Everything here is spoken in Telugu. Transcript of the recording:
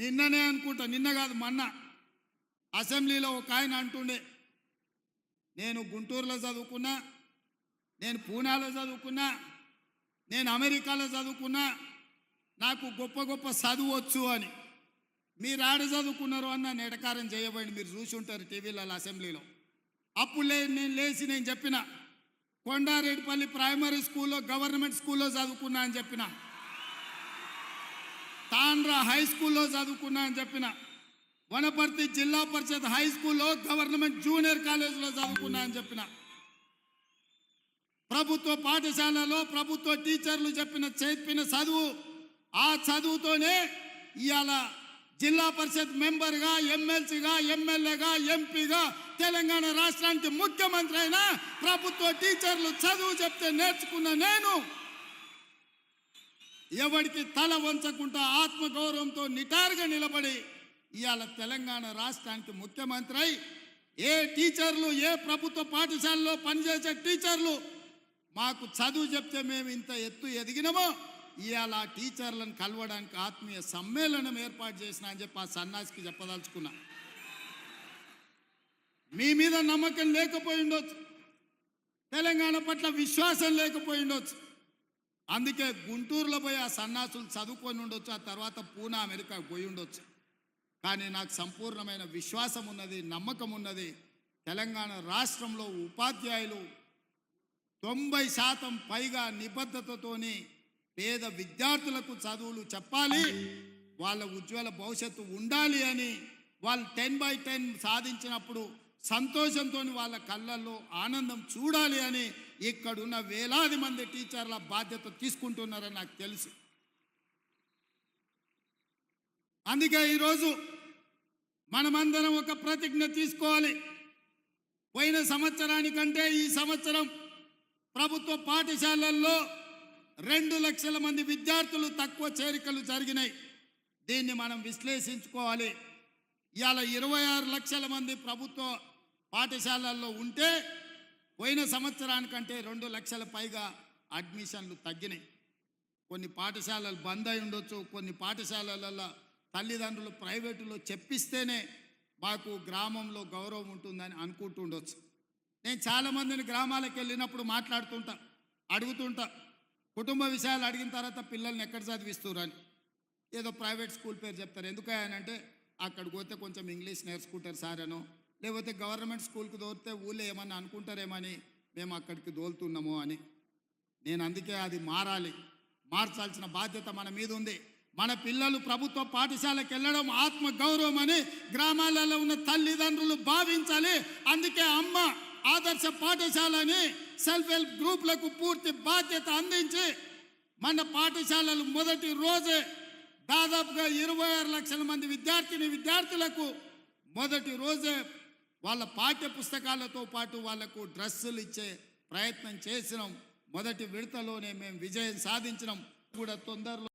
నిన్ననే అనుకుంటా నిన్న కాదు మొన్న. అసెంబ్లీలో ఒక ఆయన అంటుండే నేను గుంటూరులో చదువుకున్నా నేను పూనాలో చదువుకున్నా నేను అమెరికాలో చదువుకున్నా నాకు గొప్ప గొప్ప చదువచ్చు అని. మీరు ఆడ చదువుకున్నారు అన్న నెటకారం చేయబడి మీరు చూసి ఉంటారు టీవీలలో అసెంబ్లీలో. అప్పుడు లే నేను లేచి నేను చెప్పిన కొండారెడ్డిపల్లి ప్రైమరీ స్కూల్లో గవర్నమెంట్ స్కూల్లో చదువుకున్నా అని చెప్పిన. తాండ్రా హై స్కూల్లో చదువుకున్నా అని చెప్పిన. వనపర్తి జిల్లా పరిషత్ హై స్కూల్లో గవర్నమెంట్ జూనియర్ కాలేజీలో చదువుకున్నా అని చెప్పిన. ప్రభుత్వ పాఠశాలలో ప్రభుత్వ టీచర్లు చెప్పిన చెప్పిన చదువు ఆ చదువుతోనే ఇవాళ జిల్లా పరిషత్ మెంబర్గా ఎమ్మెల్సీగా ఎమ్మెల్యేగా ఎంపీగా తెలంగాణ రాష్ట్రానికి ముఖ్యమంత్రి అయినా ప్రభుత్వ టీచర్లు చదువు చెప్తే నేర్చుకున్న నేను ఎవరికి తల వంచకుండా ఆత్మగౌరవంతో నిటారుగా నిలబడి ఇవాళ తెలంగాణ రాష్ట్రానికి ముఖ్యమంత్రి అయి ఏ టీచర్లు ఏ ప్రభుత్వ పాఠశాలలో పనిచేసే టీచర్లు మాకు చదువు చెప్తే మేము ఇంత ఎత్తు ఎదిగినామో? ఇవాళ ఆ టీచర్లను కలవడానికి ఆత్మీయ సమ్మేళనం ఏర్పాటు చేసిన అని చెప్పి ఆ సన్నాసికి చెప్పదలుచుకున్నా. మీ మీద నమ్మకం లేకపోయి ఉండొచ్చు. తెలంగాణ పట్ల విశ్వాసం లేకపోయి ఉండొచ్చు. అందుకే గుంటూరులో పోయి ఆ సన్నాసులు చదువుకొని ఉండొచ్చు ఆ తర్వాత పూనా అమెరికా పోయి ఉండొచ్చు. కానీ నాకు సంపూర్ణమైన విశ్వాసం ఉన్నది నమ్మకం ఉన్నది తెలంగాణ రాష్ట్రంలో ఉపాధ్యాయులు తొంభై శాతం పైగా నిబద్ధతతోని పేద విద్యార్థులకు చదువులు చెప్పాలి వాళ్ళ ఉజ్వల భవిష్యత్తు ఉండాలి అని వాళ్ళు టెన్ బై టెన్ సాధించినప్పుడు సంతోషంతో వాళ్ళ కళ్ళల్లో ఆనందం చూడాలి అని ఇక్కడున్న వేలాది మంది టీచర్ల బాధ్యత తీసుకుంటున్నారని నాకు తెలుసు. అందుకే ఈరోజు మనమందరం ఒక ప్రతిజ్ఞ తీసుకోవాలి. పోయిన సంవత్సరానికంటే ఈ సంవత్సరం ప్రభుత్వ పాఠశాలల్లో రెండు లక్షల మంది విద్యార్థులు తక్కువ చేరికలు జరిగినాయి. దీన్ని మనం విశ్లేషించుకోవాలి. ఇవాళ ఇరవై ఆరు లక్షల మంది ప్రభుత్వ పాఠశాలల్లో ఉంటే పోయిన సంవత్సరానికంటే రెండు లక్షల పైగా అడ్మిషన్లు తగ్గినాయి. కొన్ని పాఠశాలలు బంద్ అయి ఉండొచ్చు కొన్ని పాఠశాలలలో తల్లిదండ్రులు ప్రైవేటులో చెప్పిస్తేనే మాకు గ్రామంలో గౌరవం ఉంటుందని అనుకుంటూ ఉండొచ్చు. నేను చాలామందిని గ్రామాలకు వెళ్ళినప్పుడు మాట్లాడుతుంటా అడుగుతుంటా. కుటుంబ విషయాలు అడిగిన తర్వాత పిల్లల్ని ఎక్కడ చదివిస్తురని ఏదో ప్రైవేట్ స్కూల్ పేరు చెప్తారు. ఎందుకనంటే అక్కడికి పోతే కొంచెం ఇంగ్లీష్ నేర్చుకుంటారు సార్ అనో. లేకపోతే గవర్నమెంట్ స్కూల్కి దోరితే ఊళ్ళో ఏమన్నా అనుకుంటారేమని మేము అక్కడికి దోలుతున్నాము అని. నేను అందుకే అది మారాలి. మార్చాల్సిన బాధ్యత మన మీద ఉంది. మన పిల్లలు ప్రభుత్వ పాఠశాలకు వెళ్ళడం ఆత్మ గౌరవం అని గ్రామాలలో ఉన్న తల్లిదండ్రులు భావించాలి. అందుకే అమ్మ ఆదర్శ పాఠశాలని సెల్ఫ్ హెల్ప్ గ్రూప్లకు పూర్తి బాధ్యత అందించి మన పాఠశాలలు మొదటి రోజే దాదాపుగా ఇరవై ఆరు లక్షల మంది విద్యార్థిని విద్యార్థులకు మొదటి రోజే వాళ్ళ పాఠ్య పుస్తకాలతో పాటు వాళ్ళకు డ్రెస్సులు ఇచ్చే ప్రయత్నం చేసినాం. మొదటి విడతలోనే మేము విజయం సాధించినాం. కూడా తొందరలో